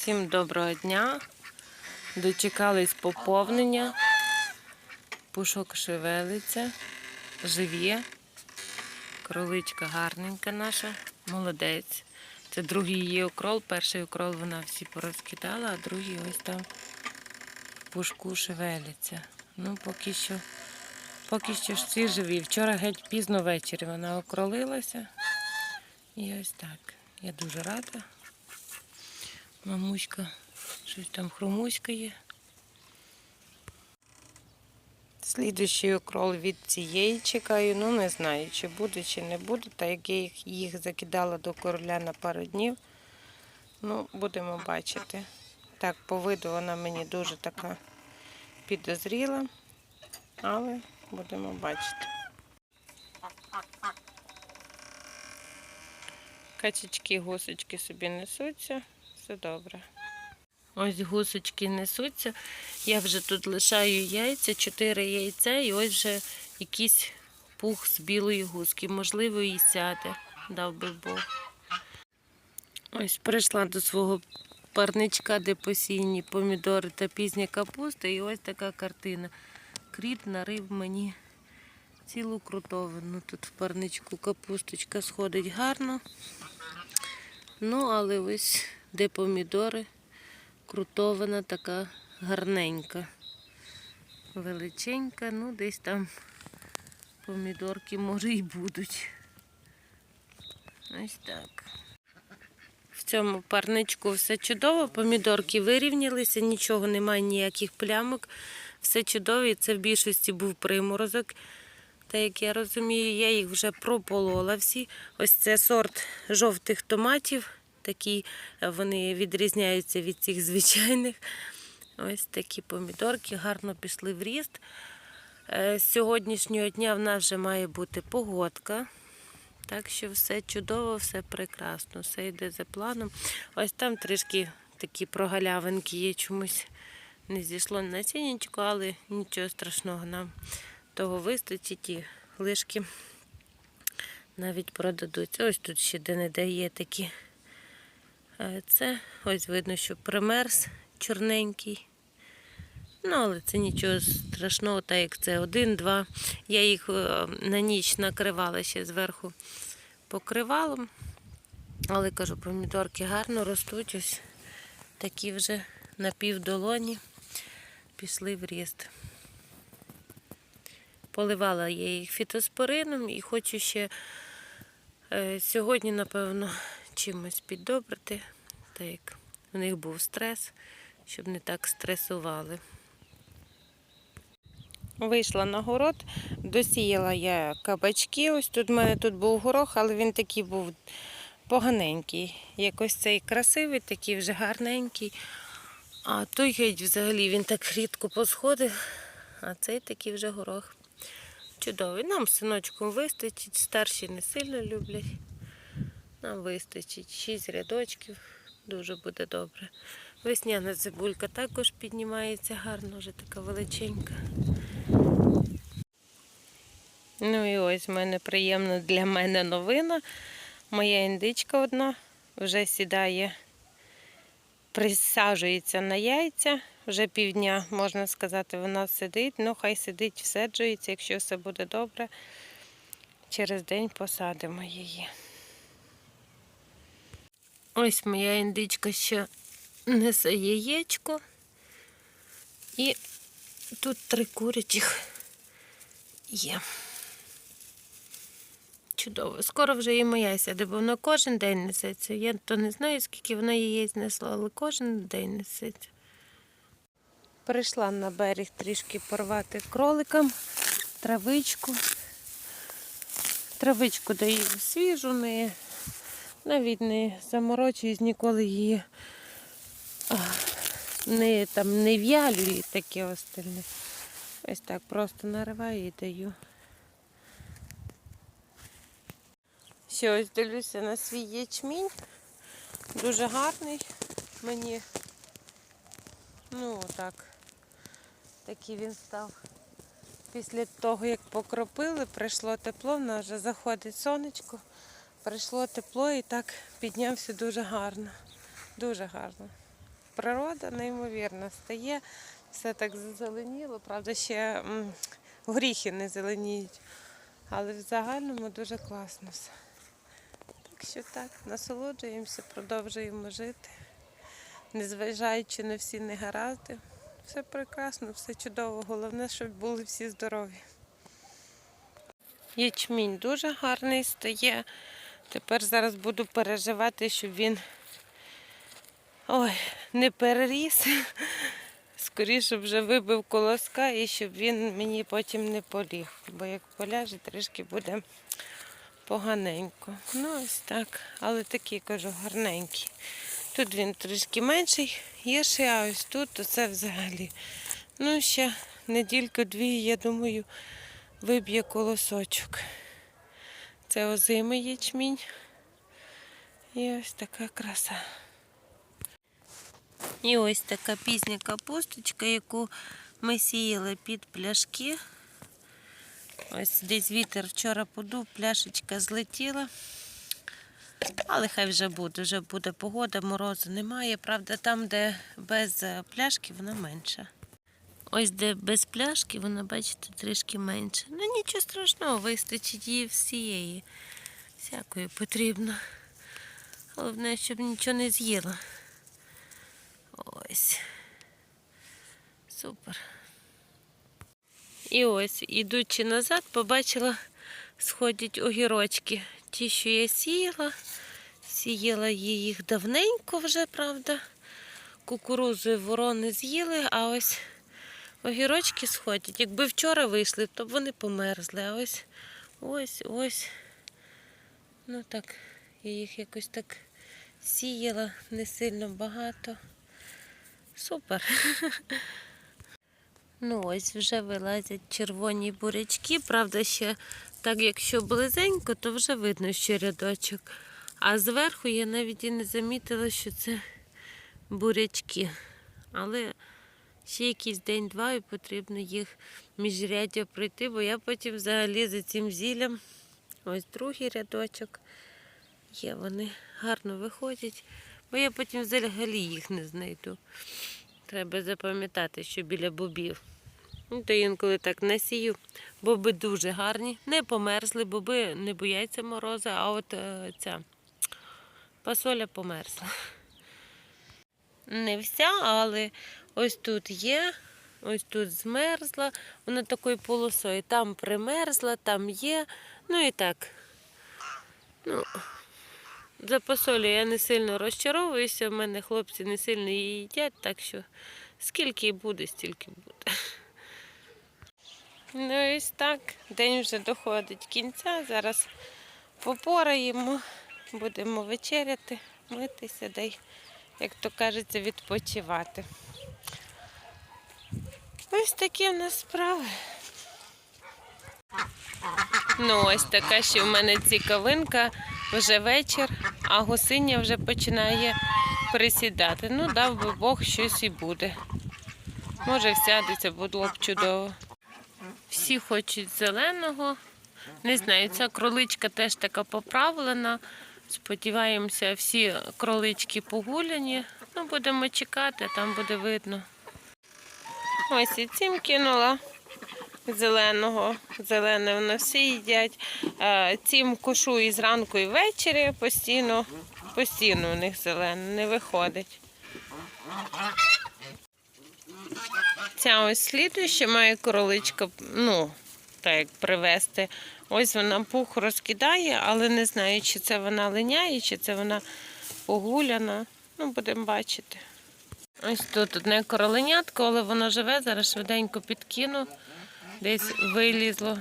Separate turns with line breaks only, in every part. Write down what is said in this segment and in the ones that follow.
Всім доброго дня. Дочекались поповнення. Пушок шевелиться, живє. Кроличка гарненька наша, молодець. Це другий її окрол. Перший окрол вона всі порозкидала, а другий ось там пушку шевелиться. Ну, поки що, поки що ж всі живі. Вчора геть пізно ввечері вона окролилася. І ось так. Я дуже рада. Мамуська щось там хрумуськає. Слідуючий окрол від цієї чекаю. Ну не знаю, чи буде, чи не буде. Та як я їх, їх закидала до короля на пару днів. Ну, будемо бачити. Так, по виду вона мені дуже така підозріла, але будемо бачити. Качечки, гусочки собі несуться, все добре. Ось гусочки несуться. Я вже тут лишаю яйця, чотири яйця, і ось вже якийсь пух з білої гуски. Можливо, і сяде, дав би Бог. Ось прийшла до свого парничка, де посіяні помідори та пізня капуста, і ось така картина. Кріт нарив мені цілу крутовину. Тут в парничку капусточка сходить гарно. Ну, але ось де помідори, крутовина така гарненька. Величенька, ну десь там помідорки, може, і будуть. Ось так. В цьому парничку все чудово, помідорки вирівнялися, нічого немає, ніяких плямок. Все чудово, і це в більшості був приморозок. Та як я розумію, я їх вже прополола всі. Ось це сорт жовтих томатів. Такі е, вони відрізняються від цих звичайних. Ось такі помідорки гарно пішли в ріст. Е, З сьогоднішнього дня в нас вже має бути погодка. Так що все чудово, все прекрасно, все йде за планом. Ось там трішки такі прогалявинки є, чомусь не зійшло на сінечку, але нічого страшного нам того вистачить і лишки навіть продадуться. Ось тут ще де-не-де є такі. Це ось видно, що примерз чорненький. Ну, але це нічого страшного, так як це один-два. Я їх е, на ніч накривала ще зверху покривалом. Але кажу, помідорки гарно ростуть. Ось такі вже на півдолоні пішли в ріст. Поливала я їх фітоспорином і хочу ще е, сьогодні, напевно, чимось піддобрити, так як в них був стрес, щоб не так стресували. Вийшла на город, досіяла я кабачки. Ось тут в мене тут був горох, але він такий був поганенький. Якось цей красивий, такий вже гарненький. А той геть взагалі він так рідко посходив, а цей такий вже горох. Чудовий. Нам з синочком вистачить, старші не сильно люблять. Нам вистачить шість рядочків, дуже буде добре. Весняна цибулька також піднімається гарно, вже така величенька. Ну і ось в мене приємна для мене новина. Моя індичка одна вже сідає, присаджується на яйця. Вже півдня, можна сказати, вона сидить. Ну, хай сидить, всаджується, якщо все буде добре. Через день посадимо її. Ось моя індичка ще несе яєчко. І тут три курячих є. Чудово. Скоро вже і моя сяде, бо вона кожен день несеться. Я то не знаю, скільки вона яєць несла, але кожен день несеться. Прийшла на берег трішки порвати кроликам травичку. Травичку даю свіжу, не, навіть не заморочуюсь, ніколи її не, там, не в'ялю і таке остальне. Ось так просто нариваю і даю. Ще ось дивлюся на свій ячмінь. Дуже гарний. Мені, ну так, такий він став. Після того, як покропили, прийшло тепло, в нас вже заходить сонечко, прийшло тепло і так піднявся дуже гарно. Дуже гарно. природа неймовірна стає. Все так зазеленіло, правда, ще горіхи не зеленіють. Але в загальному дуже класно все. Так що так, насолоджуємося, продовжуємо жити, незважаючи на всі негаразди. Все прекрасно, все чудово. Головне, щоб були всі здорові. Ячмінь дуже гарний стає. Тепер зараз буду переживати, щоб він ой, не переріс. Скоріше вже вибив колоска і щоб він мені потім не поліг. Бо як поляже, трішки буде поганенько. Ну, ось так. Але такий, кажу, гарненький. Тут він трішки менший, гірший, а ось тут то це взагалі. Ну, ще недільку-дві, я думаю, виб'є колосочок. Це озимий ячмінь. І ось така краса. І ось така пізня капусточка, яку ми сіяли під пляшки. Ось десь вітер вчора подув, пляшечка злетіла. Але хай вже буде, вже буде погода, морозу немає. Правда, там, де без е, пляшки, вона менша. Ось де без пляшки, вона, бачите, трішки менше. Ну нічого страшного, вистачить її всієї. Всякої потрібно. Головне, щоб нічого не з'їла. Ось. Супер. І ось, ідучи назад, побачила, сходять огірочки. Ті, що я сіяла. Сіяла я їх давненько вже, правда. Кукурузою ворони з'їли, а ось огірочки сходять. Якби вчора вийшли, то б вони померзли. А ось ось ось. Ну так, я їх якось так сіяла, не сильно багато. Супер. Ну ось вже вилазять червоні бурячки. Правда, ще так, якщо близенько, то вже видно, що рядочок. А зверху я навіть і не замітила, що це бурячки. Але ще якийсь день-два і потрібно їх міжряддя пройти, бо я потім взагалі за цим зіллям, ось другий рядочок. Є, вони гарно виходять, бо я потім взагалі їх не знайду. Треба запам'ятати, що біля бобів. Ну, то інколи так насію. Боби дуже гарні, не померзли, боби не бояться мороза, а от е, ця пасоля померзла. Не вся, але ось тут є, ось тут змерзла, вона такою полосою. Там примерзла, там є. Ну і так. Ну, за пасолю я не сильно розчаровуюся, в мене хлопці не сильно її їдять, так що скільки буде, стільки буде. Ну ось так, день вже доходить кінця. Зараз попораємо, будемо вечеряти, митися, да й, як то кажеться, відпочивати. Ось такі в нас справи. Ну, ось така ще в мене цікавинка, вже вечір, а гусиня вже починає присідати. Ну, дав би Бог, щось і буде. Може, всядеться, було б чудово. Всі хочуть зеленого. Не знаю, ця кроличка теж така поправлена. Сподіваємося, всі кролички погуляні. Ну, будемо чекати, там буде видно. Ось і цим кинула зеленого. Зелене воно всі їдять. Е, Цим кошу і зранку, і ввечері постійно, постійно у них зелене, не виходить. Ця ось слідуюча має короличка, ну, так як привезти. Ось вона пух розкидає, але не знаю, чи це вона линяє, чи це вона погуляна. Ну, будемо бачити. Ось тут одне короленятко, але воно живе, зараз швиденько підкину. Десь вилізло.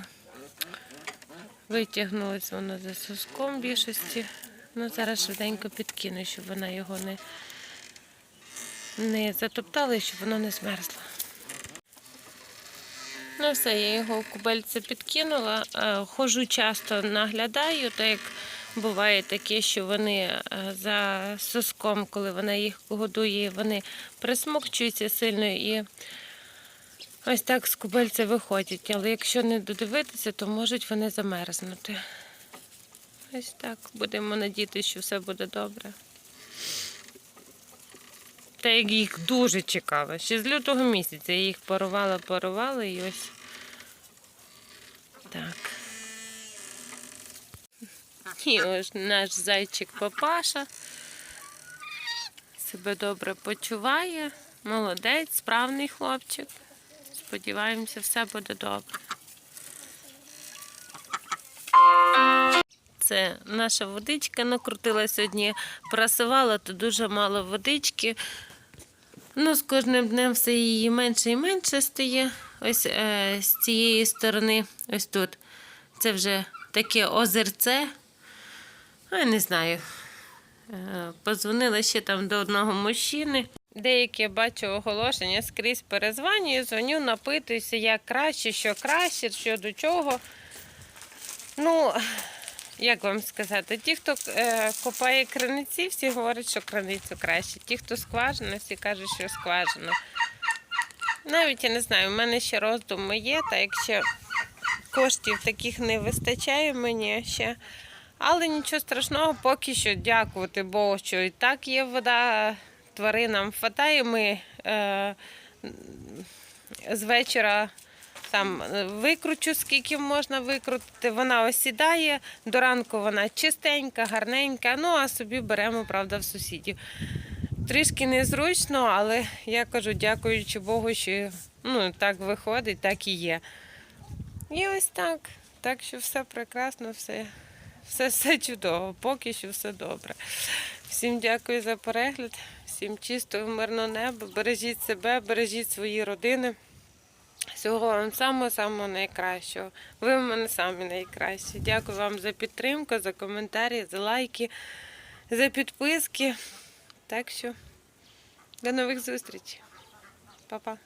Витягнулось воно за соском більшості. Ну, зараз швиденько підкину, щоб вона його не, не затоптала і щоб воно не змерзло. Ну, все, я його в кубельце підкинула. Хожу часто наглядаю, так як буває таке, що вони е, за соском, коли вона їх годує, вони присмокчуються сильно і ось так з кубельця виходять. Але якщо не додивитися, то можуть вони замерзнути. Ось так. Будемо надіятися, що все буде добре. Та як їх дуже чекала. Ще з лютого місяця я їх парувала, парувала і ось так. І ось наш зайчик папаша себе добре почуває. Молодець, справний хлопчик. Сподіваємося, все буде добре. Це наша водичка накрутила сьогодні, прасувала, то дуже мало водички. Ну, з кожним днем все її менше і менше стає. Ось е, з цієї сторони, ось тут. Це вже таке озерце. А, не знаю. Е, Позвонила ще там до одного мужчини. Деякі бачу оголошення скрізь перезванюю, дзвоню, напитуюся, як краще, що краще, що до чого. Ну, як вам сказати, ті, хто е, копає криниці, всі говорять, що криницю краще. Ті, хто скважина, всі кажуть, що скважина. Навіть я не знаю, в мене ще роздуми є, та якщо коштів таких не вистачає мені ще. Але нічого страшного, поки що дякувати Богу, що і так є вода, тваринам хватає. Ми е, з вечора там е, викручу, скільки можна викрутити. Вона осідає, до ранку вона чистенька, гарненька. Ну а собі беремо, правда, в сусідів. Трішки незручно, але я кажу, дякуючи Богу, що ну, так виходить, так і є. І ось так. Так що все прекрасно, все, все, все чудово, поки що все добре. Всім дякую за перегляд, всім чистого, мирного неба. Бережіть себе, бережіть свої родини. Всього вам самого-самого найкращого. Ви в мене самі найкращі. Дякую вам за підтримку, за коментарі, за лайки, за підписки. Так що до нових зустрічей. Па-па.